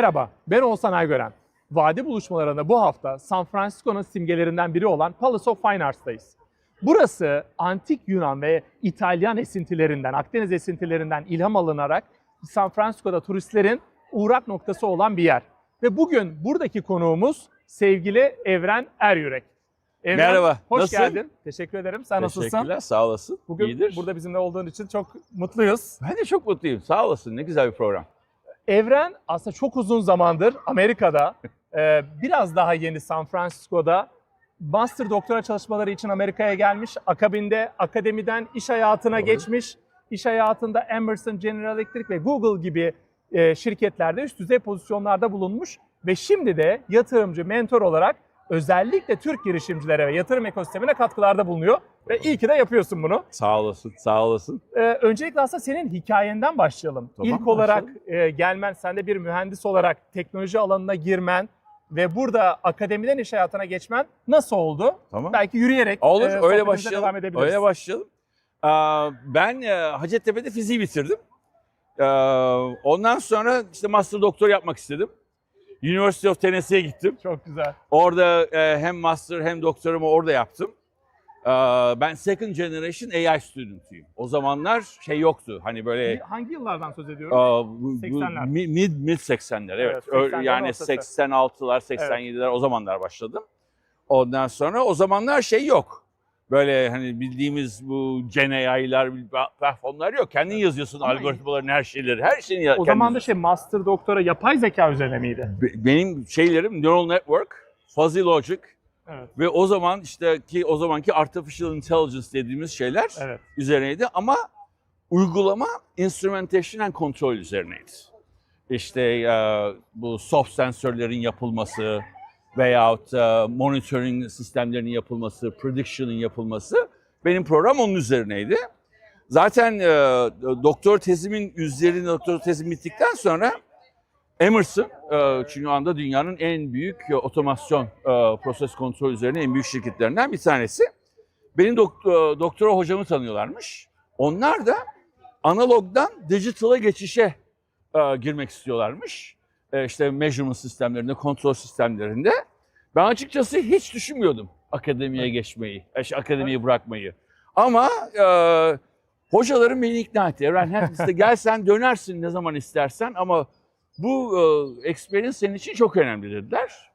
Merhaba, ben Oğuzhan Aygören. Vadi buluşmalarında bu hafta San Francisco'nun simgelerinden biri olan Palace of Fine Arts'tayız. Burası antik Yunan ve İtalyan esintilerinden, Akdeniz esintilerinden ilham alınarak San Francisco'da turistlerin uğrak noktası olan bir yer. Ve bugün buradaki konuğumuz sevgili Evren Eryürek. Evren, Merhaba, Hoş nasılsın? geldin. Teşekkür ederim. Sen nasılsın? Teşekkürler, sağ olasın. Bugün İyidir. burada bizimle olduğun için çok mutluyuz. Ben de çok mutluyum, sağ olasın. Ne güzel bir program. Evren aslında çok uzun zamandır Amerika'da, e, biraz daha yeni San Francisco'da master doktora çalışmaları için Amerika'ya gelmiş. Akabinde akademiden iş hayatına Doğru. geçmiş. İş hayatında Emerson, General Electric ve Google gibi e, şirketlerde üst düzey pozisyonlarda bulunmuş. Ve şimdi de yatırımcı, mentor olarak özellikle Türk girişimcilere ve yatırım ekosistemine katkılarda bulunuyor. Ve iyi ki de yapıyorsun bunu. Sağ olasın, sağ olasın. Ee, öncelikle aslında senin hikayenden başlayalım. Tamam, İlk olarak başlayalım. e, gelmen, sen de bir mühendis olarak teknoloji alanına girmen ve burada akademiden iş hayatına geçmen nasıl oldu? Tamam. Belki yürüyerek Olur, e, öyle başlayalım. devam edebiliriz. Öyle başlayalım. Aa, ben e, Hacettepe'de fiziği bitirdim. Ee, ondan sonra işte master doktor yapmak istedim. University of Tennessee'ye gittim. Çok güzel. Orada e, hem master hem doktorumu orada yaptım. Ee, ben second generation AI student'uyum. O zamanlar şey yoktu. Hani böyle Hangi yıllardan söz ediyorum? Bu 80'ler. mi- Mid mid 80'ler evet. Evet, Ö- 80'lerin yani ortası. 86'lar 87'ler o zamanlar başladım. Ondan sonra o zamanlar şey yok. Böyle hani bildiğimiz bu Gen AI'lar, platformlar yok. Kendin yazıyorsun Ama- algoritmaların her şeyleri. Her şeyini o kendin zaman da şey master doktora yapay zeka üzerine miydi? Be- benim şeylerim neural network, fuzzy logic Evet. ve o zaman işte ki o zamanki artificial intelligence dediğimiz şeyler Evet. üzerineydi ama uygulama instrumentation and control üzerineydi. İşte bu soft sensörlerin yapılması veyahut e, monitoring sistemlerinin yapılması, prediction'ın yapılması benim program onun üzerineydi. Zaten e, doktor tezimin üzerine doktor tezim bittikten sonra Emerson, e, çünkü o anda dünyanın en büyük e, otomasyon e, proses kontrol üzerine en büyük şirketlerinden bir tanesi. Benim dok- e, doktora hocamı tanıyorlarmış. Onlar da analogdan digital'a geçişe e, girmek istiyorlarmış. E, işte measurement sistemlerinde, kontrol sistemlerinde. Ben açıkçası hiç düşünmüyordum akademiye geçmeyi, e, şey, akademiyi bırakmayı. Ama e, hocalarım beni ikna etti. Evren hep işte gel sen dönersin ne zaman istersen ama bu e, experience senin için çok önemli dediler.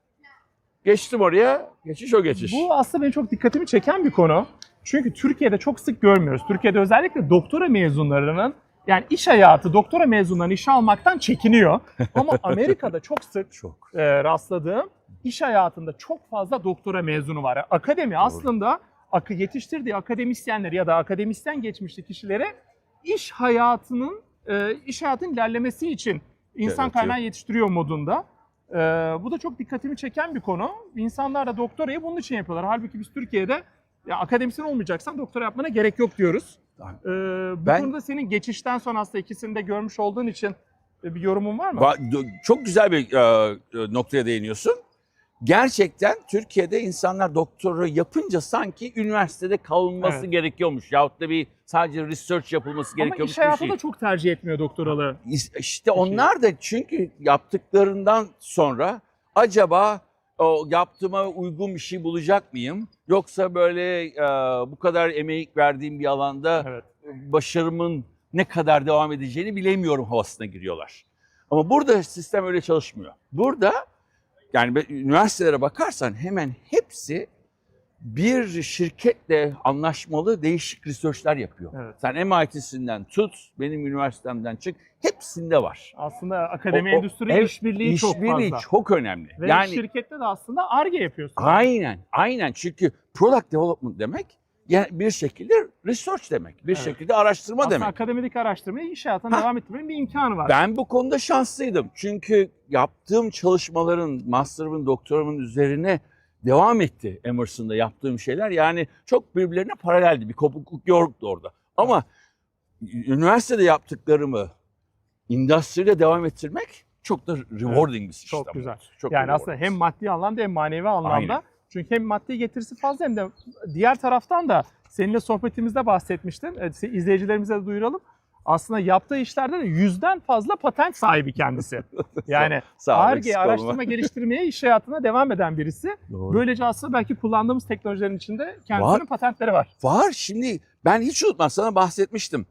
Geçtim oraya, geçiş o geçiş. Bu aslında benim çok dikkatimi çeken bir konu. Çünkü Türkiye'de çok sık görmüyoruz. Türkiye'de özellikle doktora mezunlarının yani iş hayatı doktora mezunlarını işe almaktan çekiniyor. Ama Amerika'da çok sık çok. e, rastladığım iş hayatında çok fazla doktora mezunu var. Akademi aslında akı yetiştirdiği akademisyenleri ya da akademisyen geçmişli kişilere iş hayatının e, iş hayatının ilerlemesi için insan Yaratıyor. kaynağı yetiştiriyor modunda. E, bu da çok dikkatimi çeken bir konu. İnsanlar da doktorayı bunun için yapıyorlar. Halbuki biz Türkiye'de ya akademisyen olmayacaksan doktora yapmana gerek yok diyoruz. E, bu Ben- konuda senin geçişten sonra aslında ikisini de görmüş olduğun için e, bir yorumun var mı? Çok güzel bir e, e, noktaya değiniyorsun. Gerçekten Türkiye'de insanlar doktora yapınca sanki üniversitede kalınması Evet. gerekiyormuş. Yahut da bir sadece research yapılması Ama gerekiyormuş iş bir şey. hayatında çok tercih etmiyor doktoralı. İşte onlar da çünkü yaptıklarından sonra acaba o yaptığıma uygun bir şey bulacak mıyım? Yoksa böyle e, bu kadar emek verdiğim bir alanda Evet. başarımın ne kadar devam edeceğini bilemiyorum havasına giriyorlar. Ama burada sistem öyle çalışmıyor. Burada yani üniversitelere bakarsan hemen hepsi bir şirketle anlaşmalı değişik researchler yapıyor. Evet. Sen MIT'sinden tut, benim üniversitemden çık, hepsinde var. Aslında akademi O- o- endüstri işbirliği çok İşbirliği fazla. çok önemli. Ve yani şirkette de aslında ARGE yapıyorsun. aynen, aynen çünkü product development demek yani bir şekilde research demek, bir Evet. şekilde araştırma aslında demek. akademik araştırmayı iş hayatına Ha. devam ettirmenin bir imkanı var. Ben bu konuda şanslıydım. Çünkü yaptığım çalışmaların, master'ımın, doktorumun üzerine devam etti Emerson'da yaptığım şeyler. Yani çok birbirlerine paraleldi. Bir kopukluk yoktu orada. Ama üniversitede yaptıklarımı endüstride devam ettirmek çok da rewarding bir sistem. Çok güzel. Çok yani rewarding. aslında hem maddi anlamda hem manevi anlamda. Aynen. Çünkü hem maddi getirisi fazla hem de diğer taraftan da seninle sohbetimizde bahsetmiştin. Evet, izleyicilerimize de duyuralım. Aslında yaptığı işlerde de yüzden fazla patent sahibi kendisi. Yani ARGE, araştırma geliştirmeye iş hayatına devam eden birisi. Doğru. Böylece aslında belki kullandığımız teknolojilerin içinde kendisinin Var. patentleri var. Var şimdi ben hiç unutmam sana bahsetmiştim.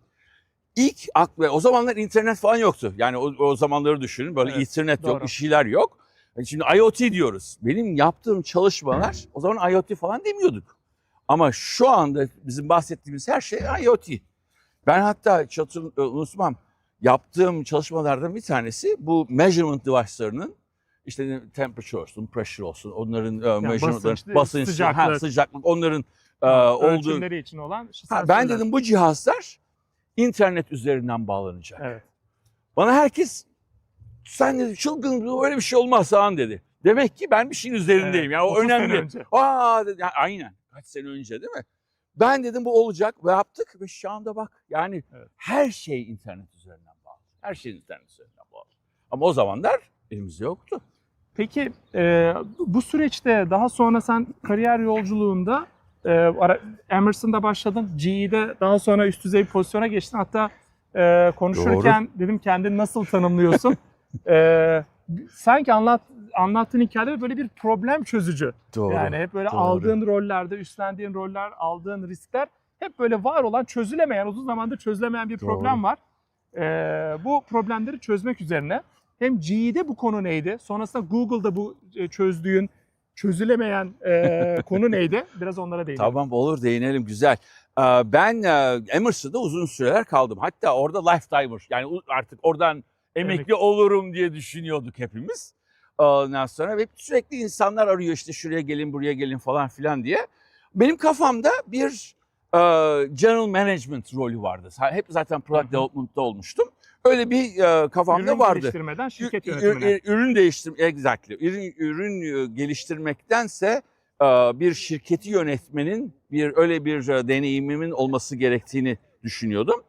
İlk aklı o zamanlar internet falan yoktu. Yani o, o zamanları düşünün böyle Evet, internet doğru. yok bir şeyler yok. Yani Şimdi IoT diyoruz. Benim yaptığım çalışmalar o zaman IoT falan demiyorduk. Ama şu anda bizim bahsettiğimiz her şey IoT. Ben hatta çatır, e, unutmam yaptığım çalışmalardan bir tanesi bu measurement device'larının işte temperature olsun, pressure olsun, onların e, measurement'ların basınç, basınç, sıcaklık. ha, sıcaklık onların e, olduğu için olan Ha, ben dedim bu cihazlar internet üzerinden bağlanacak. Evet. Bana herkes sen dedi çılgın öyle bir şey olmaz Sağan dedi. Demek ki ben bir şeyin üzerindeyim. Evet, Yani o 30 sene önemli. önce. Aa dedi, ya, aynen. Kaç sene önce değil mi? Ben dedim bu olacak ve yaptık ve şu anda bak yani Evet. her şey internet üzerinden bağlı. Her şey internet üzerinden bağlı. Ama o zamanlar elimizde yoktu. Peki e, bu süreçte daha sonra sen kariyer yolculuğunda e, Emerson'da başladın, GE'de daha sonra üst düzey bir pozisyona geçtin. Hatta e, konuşurken dedim kendini nasıl tanımlıyorsun? e, sanki anlat anlattığın hikayede böyle bir problem çözücü. yani hep böyle doğru. aldığın rollerde, üstlendiğin roller, aldığın riskler hep böyle var olan, çözülemeyen, uzun zamandır çözülemeyen bir Doğru. problem var. Ee, bu problemleri çözmek üzerine hem GE'de bu konu neydi? Sonrasında Google'da bu e, çözdüğün, çözülemeyen e, konu neydi? Biraz onlara değinelim. Tamam olur değinelim güzel. Ee, Ben e, Emerson'da uzun süreler kaldım. Hatta orada lifetimer yani artık oradan emekli Emekli. olurum diye düşünüyorduk hepimiz. Ondan sonra ve sürekli insanlar arıyor işte şuraya gelin buraya gelin falan filan diye. Benim kafamda bir e, general management rolü vardı. Hep zaten product development'ta olmuştum. Öyle bir e, kafamda Ürün vardı. geliştirmeden şirket yönetimine. Ürün değiştir, exactly. Ürün, ürün e, geliştirmektense e, bir şirketi yönetmenin bir öyle bir e, deneyimimin olması gerektiğini düşünüyordum.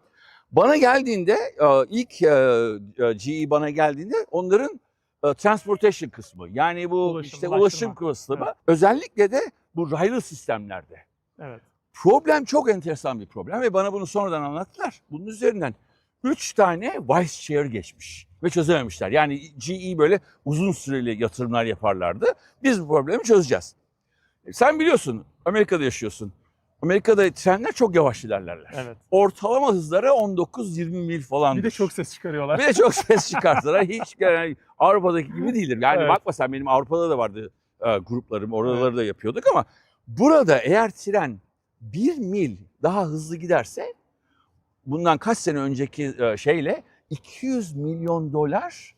Bana geldiğinde e, ilk e, e, GE bana geldiğinde onların e, transportation kısmı yani bu Ulaşım, işte ulaşım kısmı özellikle de bu raylı sistemlerde. Evet. Problem çok enteresan bir problem ve bana bunu sonradan anlattılar. Bunun üzerinden üç tane vice chair geçmiş ve çözememişler. Yani GE böyle uzun süreli yatırımlar yaparlardı. Biz bu problemi çözeceğiz. E, Sen biliyorsun Amerika'da yaşıyorsun. Amerika'da trenler çok yavaş ilerlerler. Evet. Ortalama hızları 19-20 mil falan. Bir de çok ses çıkarıyorlar. Bir de çok ses çıkartırlar. Hiç yani Avrupa'daki gibi değildir. Yani Evet. bakma sen benim Avrupa'da da vardı e, gruplarım. Oraları da yapıyorduk ama burada eğer tren bir mil daha hızlı giderse bundan kaç sene önceki e, şeyle 200 milyon dolar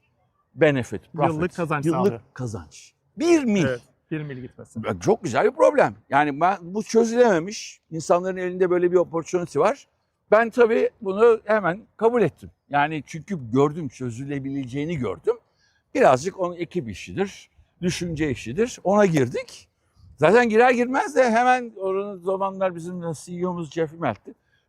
benefit. profit. Yıllık kazanç Yıllık sağlıyor. kazanç. Bir mil. Evet. Bir mil gitmesin. Çok güzel bir problem. Yani ben, bu çözülememiş. İnsanların elinde böyle bir opportunity var. Ben tabii bunu hemen kabul ettim. Yani çünkü gördüm, çözülebileceğini gördüm. Birazcık onun ekip işidir, düşünce işidir. Ona girdik. Zaten girer girmez de hemen oranın zamanlar bizim CEO'muz Jeff Immelt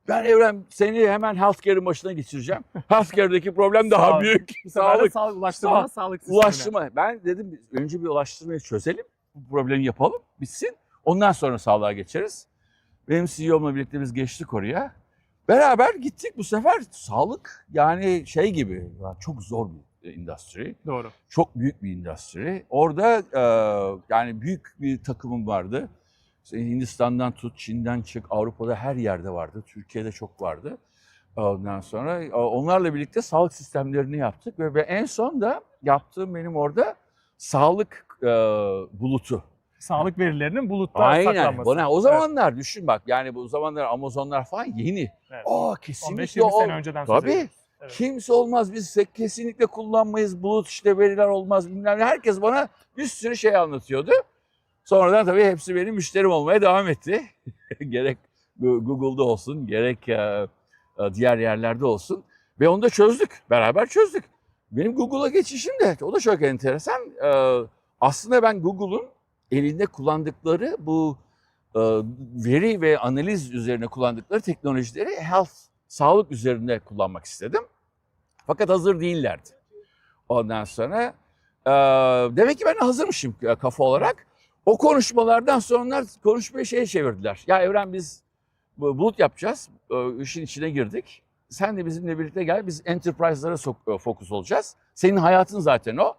Ben Evren seni hemen healthcare'ın başına geçireceğim. Healthcare'daki problem daha büyük. Bu Sağlık. sağlık, ulaştırma, Sağ- sağlık sistemine. Ulaştırma. Ben dedim önce bir ulaştırmayı çözelim. Bu problemi yapalım, bitsin. Ondan sonra sağlığa geçeriz. Benim CEO'mla birlikte biz geçtik oraya. Beraber gittik bu sefer sağlık yani şey gibi çok zor bir endüstri. Doğru. Çok büyük bir endüstri. Orada e, yani büyük bir takımım vardı. İşte Hindistan'dan tut, Çin'den çık, Avrupa'da her yerde vardı. Türkiye'de çok vardı. Ondan sonra e, onlarla birlikte sağlık sistemlerini yaptık ve, ve en son da yaptığım benim orada sağlık e, bulutu. Sağlık verilerinin bulutta Aynen. saklanması. Bana o zamanlar düşün bak yani bu zamanlar Amazonlar falan yeni. Evet. Aa kesinlikle 15-20 o. sene önceden Tabii. Evet. Kimse olmaz biz kesinlikle kullanmayız bulut işte veriler olmaz bilmem ne. Herkes bana bir sürü şey anlatıyordu. Sonradan tabii hepsi benim müşterim olmaya devam etti. gerek Google'da olsun gerek e, e, diğer yerlerde olsun. Ve onu da çözdük. Beraber çözdük. Benim Google'a geçişim de o da çok enteresan. E, aslında ben Google'un elinde kullandıkları bu e, veri ve analiz üzerine kullandıkları teknolojileri health, sağlık üzerinde kullanmak istedim. Fakat hazır değillerdi. Ondan sonra e, demek ki ben hazırmışım e, kafa olarak. O konuşmalardan sonra onlar konuşmayı şeye çevirdiler. Ya Evren biz bu- bulut yapacağız. E, işin içine girdik. sen de bizimle birlikte gel. Biz enterprise'lara e, fokus olacağız. Senin hayatın zaten o.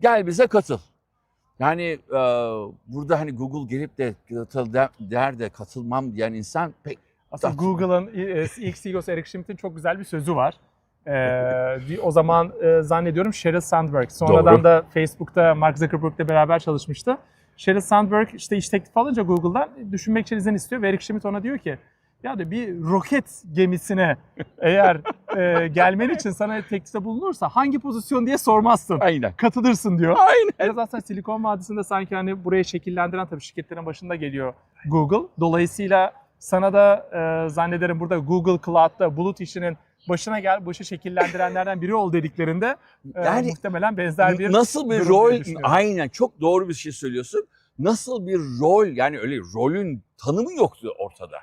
Gel bize katıl. Yani e, burada hani Google gelip de katıl der, der de katılmam diyen insan pek Aslında. Google'ın e, ilk CEO'su Eric Schmidt'in çok güzel bir sözü var. Ee, o zaman e, zannediyorum Sheryl Sandberg. Sonradan Doğru. da Facebook'ta Mark Zuckerberg'le beraber çalışmıştı. Sheryl Sandberg işte iş teklifi alınca Google'dan düşünmek için izin istiyor ve Eric Schmidt ona diyor ki ya da bir roket gemisine eğer e, gelmen için sana teklifte bulunursa hangi pozisyon diye sormazsın. aynen. Katılırsın diyor. Aynen. Biraz aslında Silikon Vadisi'nde sanki hani burayı şekillendiren tabii şirketlerin başında geliyor Google. Dolayısıyla sana da e, zannederim burada Google Cloud'da bulut işinin başına gel, bu işi şekillendirenlerden biri ol dediklerinde e, Yani muhtemelen benzer bir nasıl bir rol aynen çok doğru bir şey söylüyorsun. Nasıl bir rol yani öyle rolün tanımı yoktu ortada.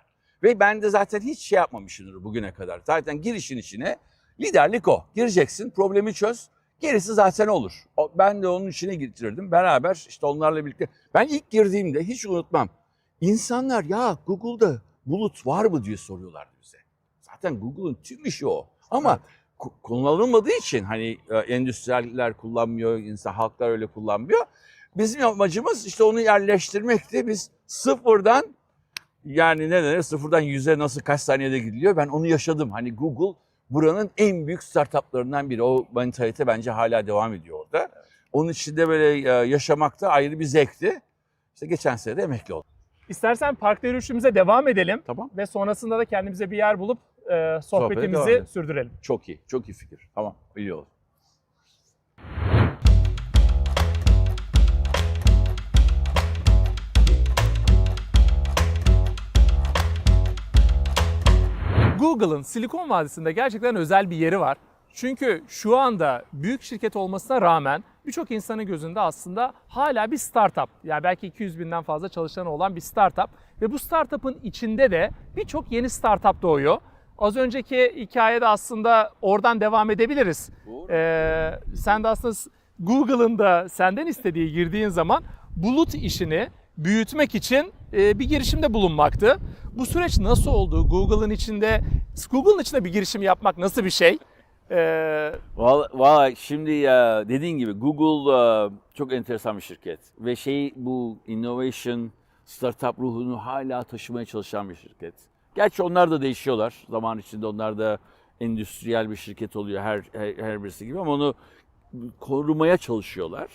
Ve ben de zaten hiç şey yapmamışımdır bugüne kadar. Zaten girişin içine liderlik o. Gireceksin, problemi çöz. Gerisi zaten olur. O- Ben de onun içine getirirdim. Beraber işte onlarla birlikte. Ben ilk girdiğimde hiç unutmam. İnsanlar ya Google'da bulut var mı diye soruyorlardı bize. Zaten Google'ın tüm işi o. Ama ku- kullanılmadığı için hani e, endüstriyeller kullanmıyor, insan halklar öyle kullanmıyor. Bizim amacımız işte onu yerleştirmekti. Biz sıfırdan yani ne denir sıfırdan yüze nasıl kaç saniyede gidiliyor ben onu yaşadım. Hani Google buranın en büyük startuplarından biri. O mentalite bence hala devam ediyor orada. Onun içinde böyle e, yaşamak da ayrı bir zevkti. İşte geçen sene de emekli oldum. İstersen parkta yürüyüşümüze devam edelim Tamam. ve sonrasında da kendimize bir yer bulup e, sohbetimizi edelim. sürdürelim. Çok iyi, çok iyi fikir. Tamam, iyi oldu. Google'ın Silikon Vadisi'nde gerçekten özel bir yeri var. Çünkü şu anda büyük şirket olmasına rağmen birçok insanın gözünde aslında hala bir startup. Yani belki 200 binden fazla çalışanı olan bir startup. Ve bu startup'ın içinde de birçok yeni startup doğuyor. Az önceki hikayede aslında oradan devam edebiliriz. Ee, sen de aslında Google'ın da senden istediği girdiğin zaman bulut işini büyütmek için bir girişimde bulunmaktı. Bu süreç nasıl oldu? Google'ın içinde Google'ın içinde bir girişim yapmak nasıl bir şey? Ee, Valla valla şimdi ya dediğin gibi Google e, çok enteresan bir şirket ve şey bu innovation startup ruhunu hala taşımaya çalışan bir şirket. Gerçi onlar da değişiyorlar. Zaman içinde onlar da endüstriyel bir şirket oluyor her her, her birisi gibi ama onu korumaya çalışıyorlar.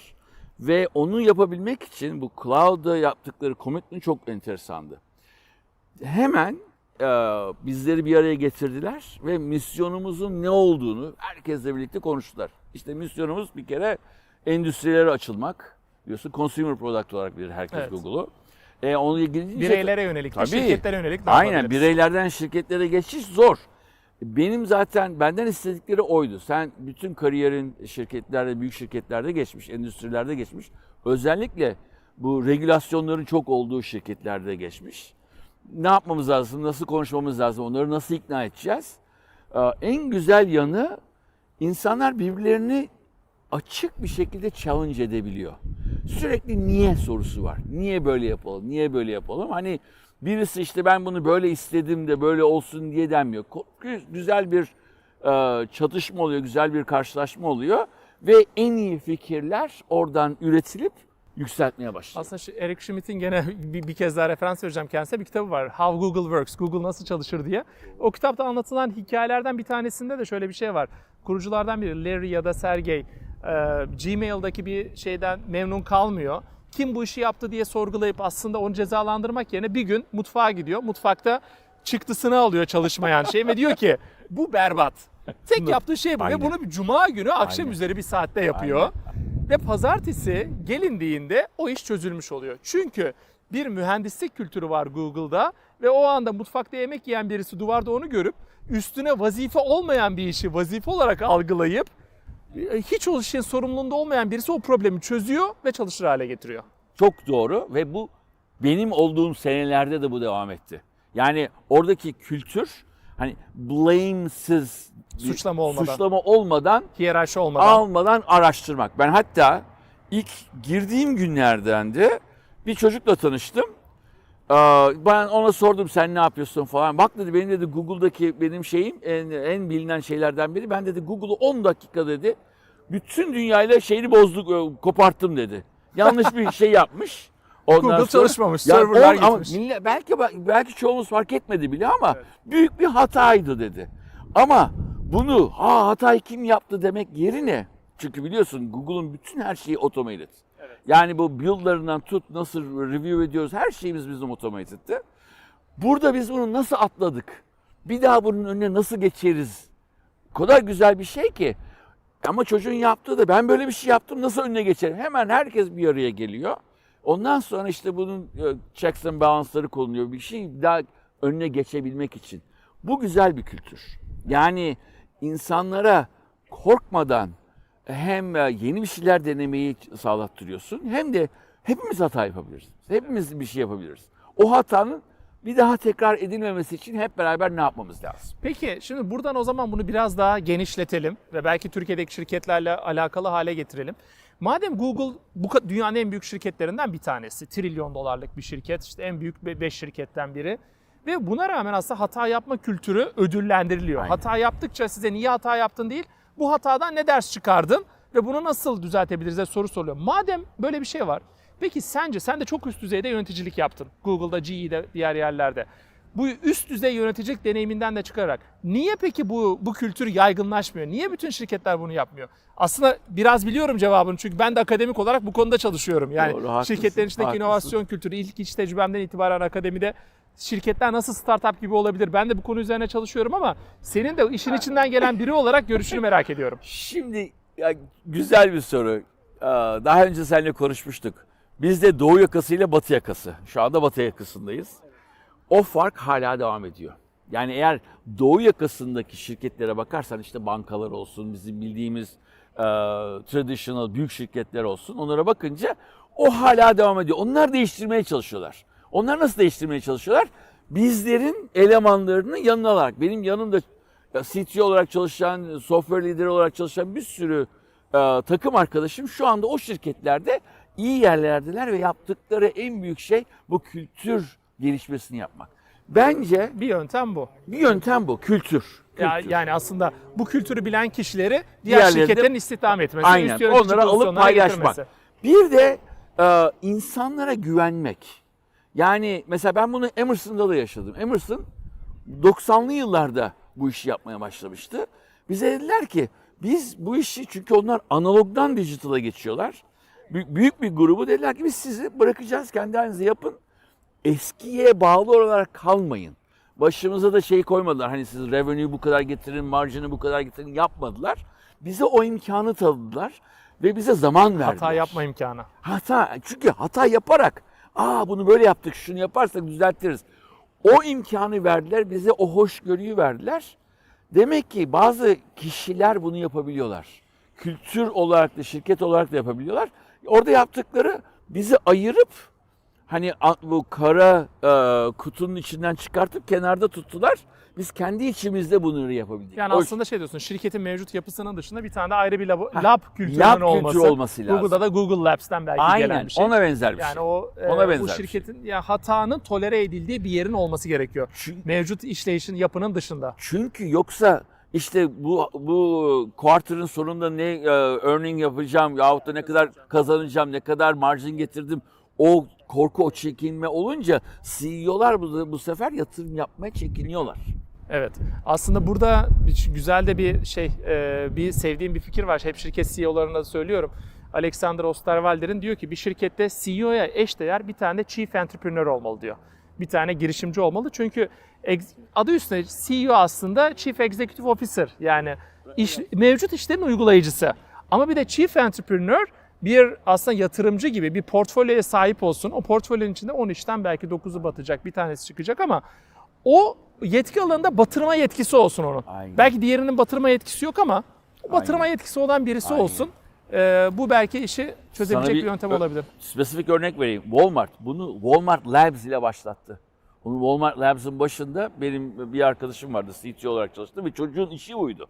Ve onu yapabilmek için bu cloud'a yaptıkları commitment çok enteresandı. Hemen e, bizleri bir araya getirdiler ve misyonumuzun ne olduğunu herkesle birlikte konuştular. İşte misyonumuz bir kere endüstrilere açılmak. Biliyorsun consumer product olarak bilir herkes Evet. Google'u. E, onunla ilgili bireylere yönelik, Tabii. şirketlere yönelik Aynen bireylerden şirketlere geçiş zor. Benim zaten benden istedikleri oydu. Sen bütün kariyerin şirketlerde, büyük şirketlerde geçmiş, endüstrilerde geçmiş. Özellikle bu regülasyonların çok olduğu şirketlerde geçmiş. Ne yapmamız lazım, nasıl konuşmamız lazım, onları nasıl ikna edeceğiz? Ee, En güzel yanı insanlar birbirlerini açık bir şekilde challenge edebiliyor. Sürekli niye sorusu var. Niye böyle yapalım? Niye böyle yapalım? Hani birisi işte ben bunu böyle istedim de böyle olsun diye denmiyor. Güzel bir e, çatışma oluyor, güzel bir karşılaşma oluyor ve en iyi fikirler oradan üretilip yükseltmeye başlıyor. Aslında Eric Schmidt'in gene bir, bir kez daha referans vereceğim kendisine bir kitabı var. How Google Works, Google nasıl çalışır diye. O kitapta anlatılan hikayelerden bir tanesinde de şöyle bir şey var. Kuruculardan biri Larry ya da Sergey e, Gmail'daki bir şeyden memnun kalmıyor. Kim bu işi yaptı diye sorgulayıp aslında onu cezalandırmak yerine bir gün mutfağa gidiyor. Mutfakta çıktısını alıyor çalışmayan şey ve diyor ki bu berbat. Tek yaptığı şey bu Aynen. ve bunu bir cuma günü akşam Aynen. üzeri bir saatte yapıyor. Ve pazartesi gelindiğinde o iş çözülmüş oluyor. Çünkü bir mühendislik kültürü var Google'da ve o anda mutfakta yemek yiyen birisi duvarda onu görüp üstüne vazife olmayan bir işi vazife olarak algılayıp hiç o işin sorumluluğunda olmayan birisi o problemi çözüyor ve çalışır hale getiriyor. Çok doğru ve bu benim olduğum senelerde de bu devam etti. Yani oradaki kültür hani blame'siz bir Suçlama olmadan. suçlama olmadan Hiyerarşi olmadan. almadan araştırmak. Ben hatta ilk girdiğim günlerden de bir çocukla tanıştım. Ben ona sordum sen ne yapıyorsun falan. Bak dedi benim dedi Google'daki benim şeyim en, en bilinen şeylerden biri. Ben dedi Google'u 10 dakika dedi. Bütün dünyayla şeyini bozduk, e, koparttım dedi. Yanlış bir şey yapmış. Ondan Google sonra- çalışmamış, Ya serverlar on- ama gitmiş. millet- belki belki çoğumuz fark etmedi bile ama büyük bir hataydı dedi. Ama bunu ha hatayı kim yaptı demek yerine çünkü biliyorsun Google'un bütün her şeyi automated. Yani bu build'larından tut nasıl review ediyoruz her şeyimiz bizim automated'ti. Burada biz bunu nasıl atladık? Bir daha bunun önüne nasıl geçeriz? O kadar güzel bir şey ki. Ama çocuğun yaptığı da ben böyle bir şey yaptım nasıl önüne geçerim? Hemen herkes bir araya geliyor. Ondan sonra işte bunun e, checks and balance'ları konuluyor. Bir şey daha önüne geçebilmek için. Bu güzel bir kültür. Yani insanlara korkmadan hem e, yeni bir şeyler denemeyi sağlattırıyorsun hem de hepimiz hata yapabiliriz. Hepimiz bir şey yapabiliriz. O hatanın bir daha tekrar edilmemesi için hep beraber ne yapmamız lazım? Peki şimdi buradan o zaman bunu biraz daha genişletelim ve belki Türkiye'deki şirketlerle alakalı hale getirelim. Madem Google bu dünyanın en büyük şirketlerinden bir tanesi, trilyon dolarlık bir şirket, işte en büyük 5 şirketten biri ve buna rağmen aslında hata yapma kültürü ödüllendiriliyor. Aynen. Hata yaptıkça size niye hata yaptın değil, bu hatadan ne ders çıkardın ve bunu nasıl düzeltebiliriz diye soru soruyor. Madem böyle bir şey var, peki sence sen de çok üst düzeyde yöneticilik yaptın. Google'da, GE'de, diğer yerlerde. Bu üst düzey yöneticilik deneyiminden de çıkarak niye peki bu bu kültür yaygınlaşmıyor? Niye bütün şirketler bunu yapmıyor? Aslında biraz biliyorum cevabını çünkü ben de akademik olarak bu konuda çalışıyorum. Yani Doğru, haklısın, şirketlerin içindeki haklısın. inovasyon kültürü ilk iş tecrübemden itibaren akademide şirketler nasıl startup gibi olabilir? Ben de bu konu üzerine çalışıyorum ama senin de işin içinden gelen biri olarak görüşünü merak ediyorum. Şimdi ya, güzel bir soru. Daha önce seninle konuşmuştuk. Biz de doğu yakası ile batı yakası. Şu anda batı yakasındayız. O fark hala devam ediyor. Yani eğer doğu yakasındaki şirketlere bakarsan işte bankalar olsun, bizim bildiğimiz e, traditional büyük şirketler olsun. Onlara bakınca o hala devam ediyor. Onlar değiştirmeye çalışıyorlar. Onlar nasıl değiştirmeye çalışıyorlar? Bizlerin elemanlarını yanına alarak. Benim yanımda ya CTO olarak çalışan, software lideri olarak çalışan bir sürü e, takım arkadaşım şu anda o şirketlerde iyi yerlerdeler ve yaptıkları en büyük şey bu kültür gelişmesini yapmak. Bence Bir yöntem bu. bir yöntem bu, kültür. Ya, kültür. yani aslında bu kültürü bilen kişileri diğer Diğerleri de- şirketlerin istihdam etmesi, Aynen. Onları alıp paylaşmak. getirmesi. Bir de e, insanlara güvenmek. Yani mesela ben bunu Emerson'da da yaşadım. Emerson 90'lı yıllarda bu işi yapmaya başlamıştı. Bize dediler ki biz bu işi çünkü onlar analogdan dijitala geçiyorlar. Büyük, bir grubu dediler ki biz sizi bırakacağız kendi halinize yapın. Eskiye bağlı olarak kalmayın. Başımıza da şey koymadılar. Hani siz revenue bu kadar getirin, marjını bu kadar getirin yapmadılar. Bize o imkanı tanıdılar ve bize zaman verdiler. Hata yapma imkanı. Hata çünkü hata yaparak aa bunu böyle yaptık şunu yaparsak düzeltiriz. O imkanı verdiler bize o hoşgörüyü verdiler. Demek ki bazı kişiler bunu yapabiliyorlar. Kültür olarak da şirket olarak da yapabiliyorlar. Orada yaptıkları bizi ayırıp hani bu kara e, kutunun içinden çıkartıp kenarda tuttular. Biz kendi içimizde bunları yapabildik. Yani O- aslında şey diyorsun, şirketin mevcut yapısının dışında bir tane de ayrı bir lab, Ha, lab kültürünün lab kültürü olması. olması lazım. Google'da da Google Labs'ten belki gelen Aynen bir şey. ona benzer bir yani şey. o e, Ona benzer bu şey. şirketin ya hatanın tolere edildiği bir yerin olması gerekiyor. Çünkü- Mevcut işleyişin yapının dışında. Çünkü yoksa işte bu bu quarter'ın sonunda ne e, earning yapacağım yahut da ne kadar kazanacağım, ne kadar margin getirdim o korku, o çekinme olunca CEO'lar bu, bu sefer yatırım yapmaya çekiniyorlar. Evet. Aslında burada güzel de bir şey, e, bir sevdiğim bir fikir var. Hep şirket CEO'larına da söylüyorum. Alexander Osterwalder'in diyor ki bir şirkette CEO'ya eşdeğer bir tane Chief Entrepreneur olmalı diyor. Bir tane girişimci olmalı. Çünkü adı üstünde CEO aslında Chief Executive Officer yani iş, mevcut işlerin uygulayıcısı. Ama bir de Chief Entrepreneur bir aslında yatırımcı gibi bir portfolyoya sahip olsun. O portfolyonun içinde 10 işten belki 9'u batacak, bir tanesi çıkacak ama o yetki alanında batırma yetkisi olsun onun. Aynen. Belki diğerinin batırma yetkisi yok ama batırma Aynen. yetkisi olan birisi Aynen. olsun. Ee, bu belki işi çözebilecek Sana bir, bir- yöntem olabilir. Spesifik örnek vereyim. Walmart bunu Walmart Labs ile başlattı. Onun Walmart Labs'ın başında benim bir arkadaşım vardı CTO olarak çalıştı ve çocuğun işi buydu.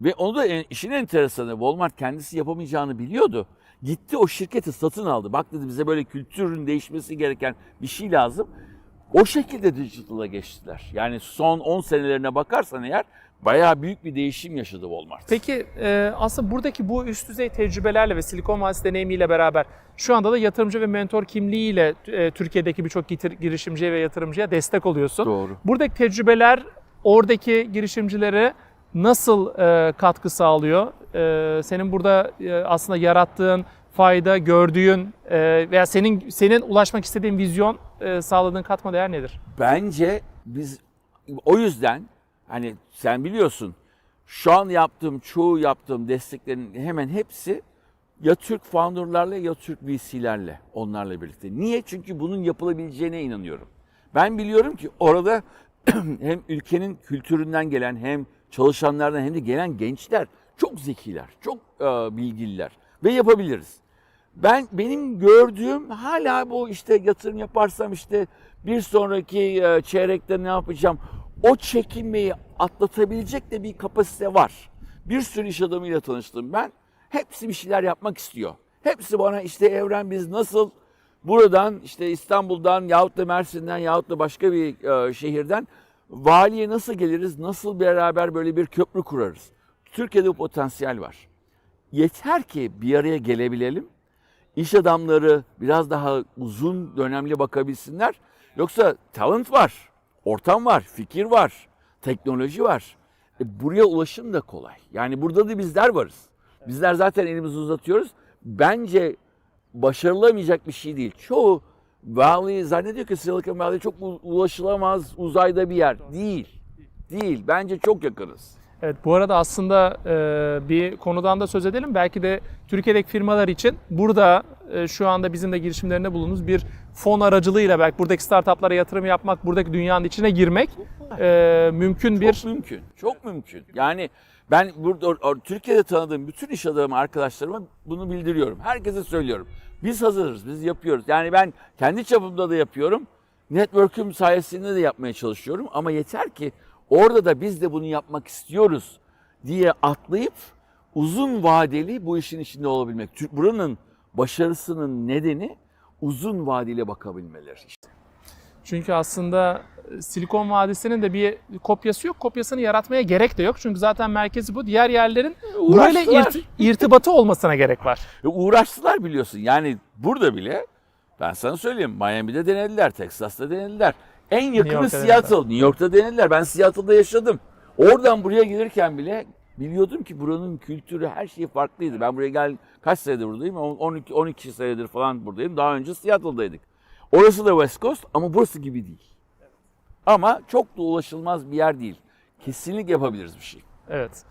Ve onu da en- işin enteresanı Walmart kendisi yapamayacağını biliyordu. Gitti o şirketi satın aldı. Bak dedi bize böyle kültürün değişmesi gereken bir şey lazım. O şekilde digital'a geçtiler. Yani son 10 senelerine bakarsan eğer bayağı büyük bir değişim yaşadı Walmart. Peki e, aslında buradaki bu üst düzey tecrübelerle ve Silikon Vadisi deneyimiyle beraber şu anda da yatırımcı ve mentor kimliğiyle e, Türkiye'deki birçok girişimciye ve yatırımcıya destek oluyorsun. Doğru. Buradaki tecrübeler oradaki girişimcilere nasıl e, katkı sağlıyor? E, senin burada e, aslında yarattığın fayda, gördüğün e, veya senin senin ulaşmak istediğin vizyon e, sağladığın katma değer nedir? Bence biz o yüzden hani sen biliyorsun şu an yaptığım çoğu yaptığım desteklerin hemen hepsi ya Türk founderlarla ya Türk VC'lerle onlarla birlikte. Niye? Çünkü bunun yapılabileceğine inanıyorum. Ben biliyorum ki orada hem ülkenin kültüründen gelen hem çalışanlardan hem de gelen gençler çok zekiler, çok e, bilgililer ve yapabiliriz. Ben benim gördüğüm hala bu işte yatırım yaparsam işte bir sonraki e, çeyrekte ne yapacağım? O çekinmeyi atlatabilecek de bir kapasite var. Bir sürü iş adamıyla tanıştım ben. Hepsi bir şeyler yapmak istiyor. Hepsi bana işte Evren biz nasıl buradan işte İstanbul'dan yahut da Mersin'den yahut da başka bir e, şehirden valiye nasıl geliriz? Nasıl beraber böyle bir köprü kurarız? Türkiye'de bu potansiyel var. Yeter ki bir araya gelebilelim iş adamları biraz daha uzun dönemli bakabilsinler. Yoksa talent var, ortam var, fikir var, teknoloji var. E, buraya ulaşım da kolay. Yani burada da bizler varız. Bizler zaten elimizi uzatıyoruz. Bence başarılamayacak bir şey değil. Çoğu Valley zannediyor ki Silicon Valley çok ulaşılamaz uzayda bir yer. Değil. Değil. Bence çok yakınız. Evet bu arada aslında e, bir konudan da söz edelim. Belki de Türkiye'deki firmalar için burada e, şu anda bizim de girişimlerinde bulunduğumuz bir fon aracılığıyla belki buradaki startuplara yatırım yapmak, buradaki dünyanın içine girmek e, mümkün bir... Çok mümkün. Çok mümkün. Yani ben burada Türkiye'de tanıdığım bütün iş adamı arkadaşlarıma bunu bildiriyorum. Herkese söylüyorum. Biz hazırız, biz yapıyoruz. Yani ben kendi çapımda da yapıyorum. Network'üm sayesinde de yapmaya çalışıyorum. Ama yeter ki orada da biz de bunu yapmak istiyoruz diye atlayıp uzun vadeli bu işin içinde olabilmek. Buranın başarısının nedeni uzun vadeli bakabilmeleri. Çünkü aslında e, Silikon Vadisi'nin de bir kopyası yok. Kopyasını yaratmaya gerek de yok. Çünkü zaten merkezi bu. Diğer yerlerin Uğraştılar. irt- irtibatı olmasına gerek var. E, uğraştılar biliyorsun. Yani burada bile ben sana söyleyeyim Miami'de denediler, Texas'ta denediler. En yakını Seattle, New York'ta denediler. Ben Seattle'da yaşadım. Oradan buraya gelirken bile biliyordum ki buranın kültürü her şeyi farklıydı. Ben buraya gel kaç senedir buradayım? 12 12 senedir falan buradayım. Daha önce Seattle'daydık. Orası da West Coast ama burası gibi değil. Ama çok da ulaşılmaz bir yer değil. Kesinlikle yapabiliriz bir şey. Evet.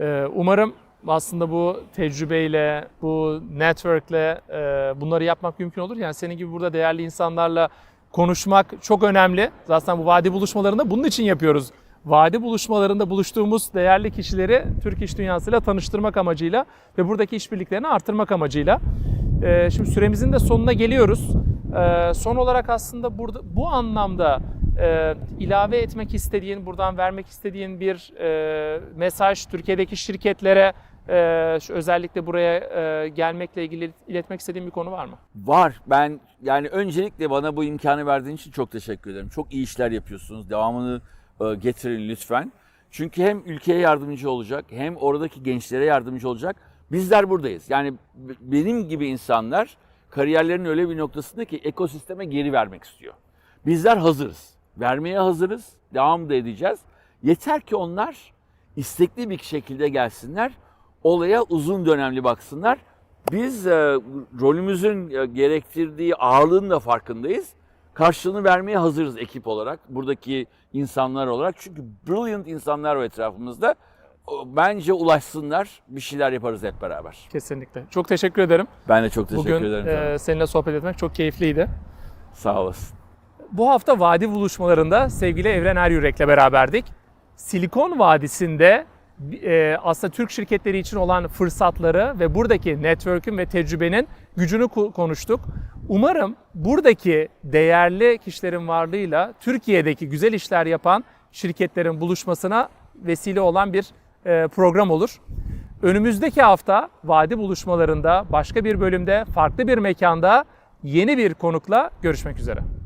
Ee, umarım aslında bu tecrübeyle, bu networkle e, bunları yapmak mümkün olur. Yani senin gibi burada değerli insanlarla konuşmak çok önemli. Zaten bu vadi buluşmalarında bunun için yapıyoruz. Vadi buluşmalarında buluştuğumuz değerli kişileri Türk iş dünyasıyla tanıştırmak amacıyla ve buradaki işbirliklerini artırmak amacıyla. Ee, şimdi süremizin de sonuna geliyoruz. Ee, son olarak aslında burada bu anlamda e, ilave etmek istediğin, buradan vermek istediğin bir e, mesaj Türkiye'deki şirketlere e, şu özellikle buraya e, gelmekle ilgili iletmek istediğin bir konu var mı? Var. Ben yani öncelikle bana bu imkanı verdiğin için çok teşekkür ederim. Çok iyi işler yapıyorsunuz. Devamını e, getirin lütfen. Çünkü hem ülkeye yardımcı olacak hem oradaki gençlere yardımcı olacak. Bizler buradayız. Yani benim gibi insanlar kariyerlerinin öyle bir noktasında ki ekosisteme geri vermek istiyor. Bizler hazırız. Vermeye hazırız. Devam da edeceğiz. Yeter ki onlar istekli bir şekilde gelsinler. Olaya uzun dönemli baksınlar. Biz e, rolümüzün e, gerektirdiği ağırlığın da farkındayız. Karşılığını vermeye hazırız ekip olarak, buradaki insanlar olarak. Çünkü brilliant insanlar var etrafımızda. Bence ulaşsınlar, bir şeyler yaparız hep beraber. Kesinlikle. Çok teşekkür ederim. Ben de çok teşekkür Bugün ederim. e, sana. seninle sohbet etmek çok keyifliydi. Sağ olasın. Bu hafta vadi buluşmalarında sevgili Evren Eryürek'le beraberdik. Silikon Vadisi'nde e, aslında Türk şirketleri için olan fırsatları ve buradaki network'ün ve tecrübenin gücünü konuştuk. Umarım buradaki değerli kişilerin varlığıyla Türkiye'deki güzel işler yapan şirketlerin buluşmasına vesile olan bir e, program olur. Önümüzdeki hafta vadi buluşmalarında başka bir bölümde farklı bir mekanda yeni bir konukla görüşmek üzere.